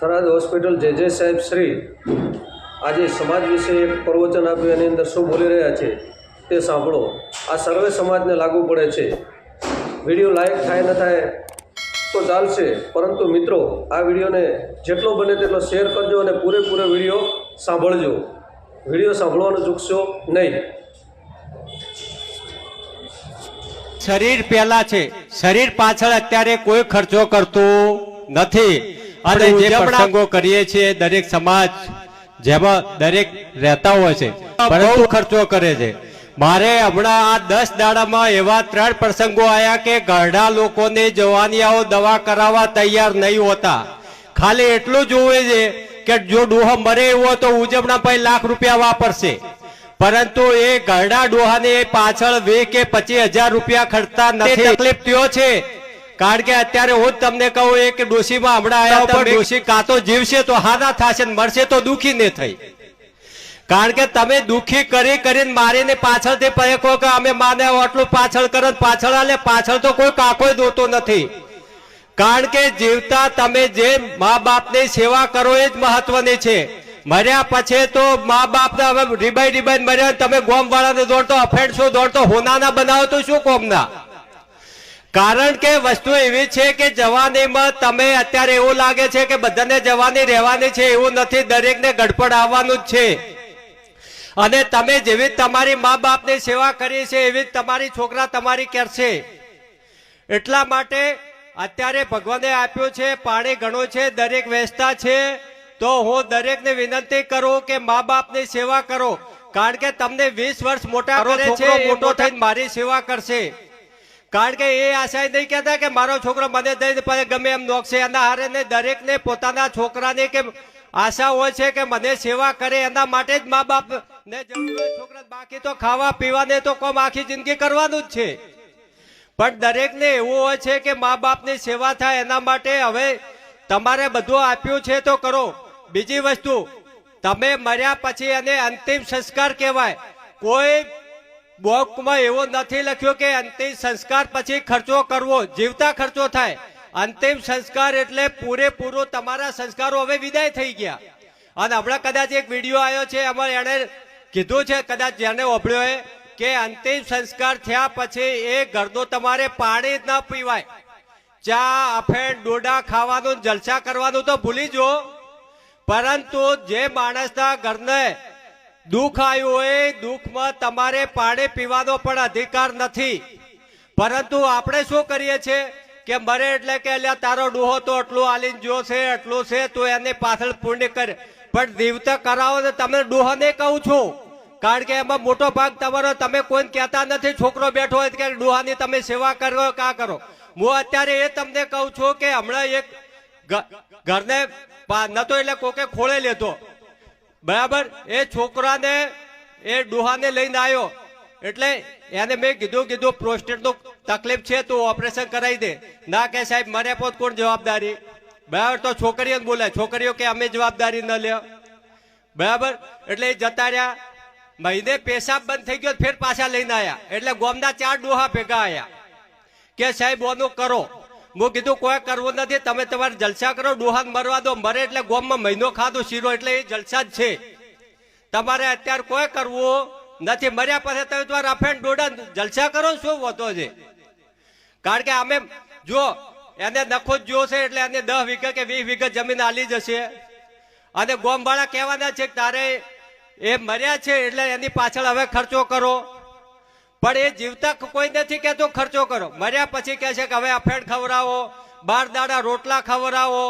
Tharad hospital જે જે સાહેબ શ્રી આજે સમાજ વિશે એક પ્રવચન આપ્યું, એની અંદર શું બોલી રહ્યા છે તે સાંભળો. આ સર્વે સમાજને લાગુ પડે છે. વીડિયો લાઈક થાય, ન થાય તો ચાલશે. પરંતુ મિત્રો, આ વિડીયોને જેટલો બને તેટલો શેર કરજો અને પૂરેપૂરો વીડિયો સાંભળજો. વીડિયો સાંભળવાનું ચૂકશો નહીં. શરીર પહેલા છે. શરીર પાછળ અત્યારે કોઈ ખર્ચો કરતું નથી. અને જે પ્રસંગો કરીએ છીએ દરેક સમાજ જેમાં દરેક રહેતા હોય છે પરંતુ ખર્ચો કરે છે. મારે હમણાં આ દસ દાડામાં એવા ત્રણ પ્રસંગો આવ્યા કે ઘરડા લોકોને જવાનિયાઓ દવા કરાવવા તૈયાર નહીં હોતા. ખાલી એટલું જોવે છે કે જો ડોહો મરે એવો તો ઉજવણા પછી લાખ રૂપિયા વાપરશે. પરંતુ એ ઘરડા ડોહાને પાછળ વે કે પચીસ હજાર રૂપિયા ખર્ચતા નથી. તકલીફ થયો છે. કારણ કે અત્યારે હું તમને કહું એક ડોશીમાં હમણાં આવ્યા પણ ડોશી કાં તો જીવશે તો હારા થશે ને મરશે તો દુખી ને થઈ. કારણ કે તમે દુખી કરી કરીને મારીને પાછળથી પહેકો કે અમે માને આટલું પાછળ કરો ને પાછળ આલે પાછળ તો કોઈ કાકો જોતો નથી. કારણ કે જીવતા તમે જે મા બાપની સેવા કરો એ જ મહત્વની છે. મર્યા પછી તો મા બાપ હવે રીબાઈ રીબાઈ મર્યા તમે ગોમ વાળાને દોડતો શું દોડતો હોનાના બનાવો તો શું કોમના? કારણ કે વસ્તુ એવી છે કે જવાનીમાં તમે અત્યારે એવું લાગે છે કે બધાને જવાની રહેવાની છે એવું નથી દરેકને ગડપડ આવવાનું જ છે. અને તમે જેવી તમારી મા બાપની સેવા કરી છે એવી જ તમારી છોકરા તમારી કરશે એટલા માટે અત્યારે ભગવાને આપ્યું છે પાણી ઘણું છે દરેક વેચતા છે તો હું દરેકને વિનંતી કરું કે મા બાપની સેવા કરો. કારણ કે તમને વીસ વર્ષ મોટા કરે છે મોટો થઈને મારી સેવા કરશે. કારણ કે એ આશા નહીં કહેતા કે મારો છોકરો મને દઈને ગમે એમ નોખશે એના હારે ને દરેકને પોતાના છોકરાને કે આશા હોય છે કે મને સેવા કરે, એના માટે જ મા બાપ ને છોકરા બાકી તો ખાવા પીવાને તો કોમ આખી જિંદગી કરવાનું જ છે. પણ દરેકને એવું હોય છે કે મા બાપની સેવા થાય એના માટે હવે તમારે બધું આપ્યું છે તો કરો. બીજી વસ્તુ, તમે મર્યા પછી એને અંતિમ સંસ્કાર કહેવાય. કોઈ બોકમાં એવો નથી લખ્યો કે અંતિમ સંસ્કાર પછી ખર્ચો કરવો, જીવતા ખર્ચો થાય. અંતિમ સંસ્કાર એટલે પૂરેપૂરો તમારા સંસ્કારો હવે વિદાય થઈ ગયા. અને હમણાં કદાચ એક વીડિયો આવ્યો છે, એમાં એણે કીધું છે, કદાચ જેને ઓભળ્યો એ કે અંતિમ સંસ્કાર થયા પછી એ ઘરનો તમારે પાણી જ ન પીવાય. ચા, અફેણ, ડોડા ખાવાનું, જલસા કરવાનું તો ભૂલી જો પરંતુ જે માણસના ઘરને દુઃખ આવ્યું હોય, દુઃખમાં તમારે પાણી પીવાનો પણ અધિકાર નથી. પરંતુ આપણે શું કરીએ છીએ કે મરે એટલે કે અલ્યા તારો ડોહો તો એટલું આલીન જો છે એટલું છે, તો એને પાછળ પુણ્ય કરે. પણ દીવતા કરાવો તો તમે ડોહાને કહું છું. કારણ કે એમાં મોટો ભાગ તમારો, તમે કોઈને કહેતા નથી, છોકરો બેઠો હોય કે ડોહાની તમે સેવા કરો, કા કરો? હું અત્યારે એ તમને કહું છું કે હમણાં એક ઘરને નતો એટલે કોકે ખોળે લેતો બરાબર? એ છોકરાને, એ ડોહાને લઈને આવ્યો એટલે એને મેં કીધું કીધું પ્રોસ્ટેટનું તકલીફ છે, તું ઓપરેશન કરાવી દે. ના કે સાહેબ, મારે પોત કોણ જવાબદારી? બરાબર? તો છોકરીઓ બોલે, છોકરીઓ કે અમે જવાબદારી ન લે બરાબર? એટલે એ જતા રહ્યા. મહિને પેશાબ બંધ થઈ ગયો, ફેર પાછા લઈને આવ્યા એટલે ગોમના ચાર ડોહા ભેગા આવ્યા કે સાહેબ ઓનું કરો. હું કીધું, કોઈ કરવું નથી, તમે તમારે જલસા કરો, ડોહાન મરવા દો, મરે એટલે ગોમમાં મહિનો ખાધો, શીરો એટલે એ જલસા જ છે. તમારે અત્યારે કોઈ કરવું નથી. મર્યા પછી તમે તમારે અફેણ ડોડા જલસા કરો શું હોતો છે? કારણ કે અમે, જો, એને નખો જ જોશે એટલે એને દસ વીઘા કે વીસ વીઘા જમીન આલી જશે. અને ગોમવાળા કહેવાના છે કે તારે એ મર્યા છે એટલે એની પાછળ હવે ખર્ચો કરો. પણ એ જીવતા કોઈ નથી કહેતો, ખર્ચો કરો. મર્યા પછી કહે છે કે, હવે અફેડ ખવડાવો, બાર દાડા રોટલા ખવડાવો.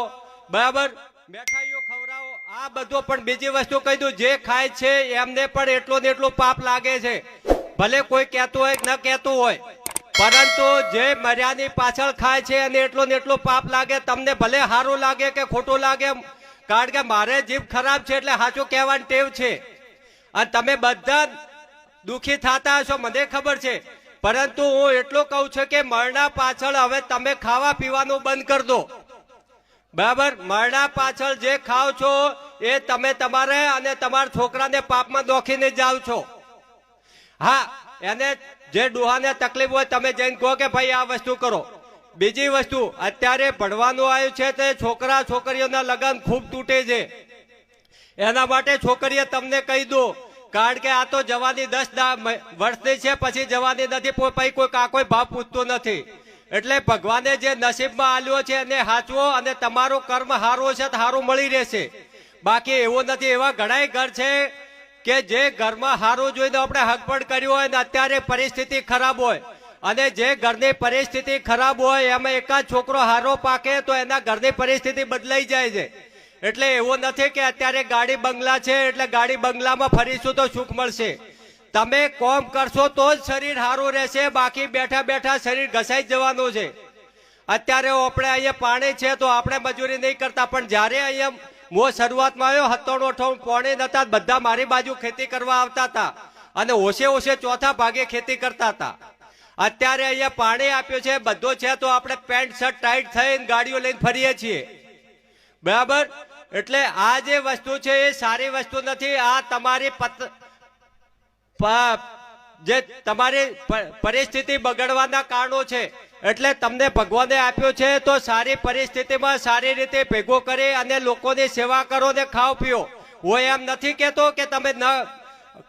બરાબર? મેઠાઈઓ ખવડાવો. આ બધું પણ બીજી વસ્તુ કહી દઉં, જે ખાય છે એમને પણ એટલો ને એટલું પાપ લાગે છે. ભલે કોઈ કહેતું હોય ન કહેતું હોય, પરંતુ જે મર્યાની પાછળ ખાય છે અને એટલો ને એટલું પાપ લાગે, તમને ભલે સારું લાગે કે ખોટું લાગે, કારણ કે મારે જીભ ખરાબ છે એટલે સાચું કહેવાની ટેવ છે. અને તમે બધા દુખી થતા હશો, મને ખબર છે. પરંતુ હું એટલું કહું છું કે મરણા પાછળ હવે તમે ખાવા પીવાનું બંધ કરી દો. બરાબર? મરણા પાછળ જે ખાવ છો એ તમે તમારે અને તમારા છોકરાને પાપમાં દોખીને જાવ છો. હા, એને જે ડોહાને તકલીફ હોય તમે જઈને કહો કે ભાઈ આ વસ્તુ કરો. બીજી વસ્તુ, અત્યારે ભણવાનું આવ્યું છે તે છોકરા છોકરીઓના લગ્ન ખૂબ તૂટે છે. એના માટે છોકરીએ તમને કહી દો કારણ કે આ તો જવાની દસ વર્ષની છે, પછી જવાની નથી પછી કોઈ કાકોય ભાવ પૂછતો નથી. એટલે ભગવાને જે નસીબમાં આલ્યો છે, એને હાચવો અને તમારો કર્મ સારો છે હારું મળી રહેશે. બાકી એવું નથી, એવા ઘણાય ઘર છે કે જે ઘરમાં હારું જોઈને આપણે હગપણ પણ કર્યું હોય ને અત્યારે પરિસ્થિતિ ખરાબ હોય. અને જે ઘરની પરિસ્થિતિ ખરાબ હોય, એમાં એકાદ છોકરો હારો પાકે તો એના ઘરની પરિસ્થિતિ બદલાઈ જાય છે. એટલે એવું નથી કે અત્યારે ગાડી બંગલા છે, એટલે ગાડી બંગલામાં ફરીશું તો સુખ મળશે. તમે કોમ કરશો તો જ શરીર સારું રહેશે, બાકી બેઠા બેઠા શરીર ઘસાઈ જવાનું છે. અત્યારે આપણે અહીંયા પાણી છે તો આપણે મજૂરી નહીં કરતા, પણ જ્યારે અહીંયા હું શરૂઆતમાં આવ્યો હત્તોણું અઠાણું પોણી નતા, બધા મારી બાજુ ખેતી કરવા આવતા હતા. અને ઓછે ઓછે ચોથા ભાગે ખેતી કરતા હતા. અત્યારે અહીંયા પાણી આપ્યું છે, બધું છે તો આપણે પેન્ટ, શર્ટ, ટાઈટ થઈને ગાડીઓ લઈને ફરીએ છીએ. બરાબર? એટલે આ જે વસ્તુ છે એ સારી વસ્તુ નથી, આ તમારી જે તમારી પરિસ્થિતિ બગડવાના કારણો છે. એટલે તમને ભગવાને આપ્યો છે, તો સારી પરિસ્થિતિમાં સારી રીતે ભેગો કરી અને લોકોની સેવા કરો ને ખાઓ પીઓ. હું એમ નથી કહેતો કે તમે ન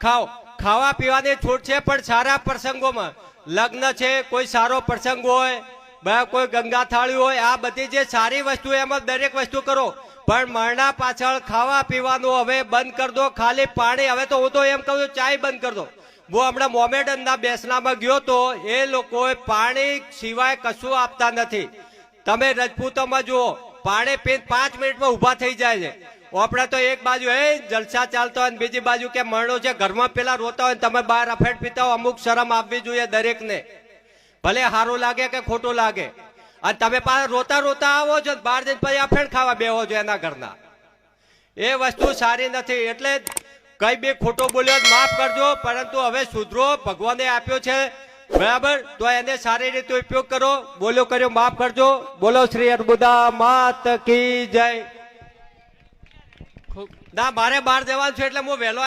ખાઓ. ખાવા પીવાની છૂટ છે, પણ સારા પ્રસંગોમાં. લગ્ન છે, કોઈ સારો પ્રસંગ હોય કોઈ ગંગા થાળી હોય, આ બધી જે સારી વસ્તુ એમાં દરેક વસ્તુ કરો. પણ મરણા પાછળ ખાવા પીવાનું હવે બંધ કરી દો, ખાલી પાણી. હવે તો હું તો એમ કહું છું, ચાય બંધ કરી દો. હું હમણાં મોમેડનના બેસનામાં ગયો તો એ લોકોએ પાણી સિવાય કશું આપતા નથી. તમે રજપૂતોમાં જુઓ, પાણી પી પાંચ મિનિટમાં ઊભા થઈ જાય છે. આપણે તો એક બાજુ એ જલસા ચાલતા હોય બીજી બાજુ કે મરણો છે, ઘરમાં પેલા રોતા હોય તમે બહાર અફેટ પીતા હોય અમુક શરમ આપવી જોઈએ દરેકને. ભલે સારું લાગે કે ખોટું લાગે. અને તમે પાછા રોતા રોતા આવો છો બાર બહાર જઈને પછી અફેણ ખાવા બેહો છો એના ઘરના. એ વસ્તુ સારી નથી એટલે કઈ બી ખોટો બોલ્યો માફ કરજો પરંતુ હવે સુધરો ભગવાને આપ્યો છે. બરાબર? તો એને સારી રીતે ઉપયોગ કરો. બોલ્યો કર્યો માફ કરજો. બોલો શ્રી અર્બુદા માત કી જય. ના મારે બહાર જવાનું છે એટલે હું વહેલો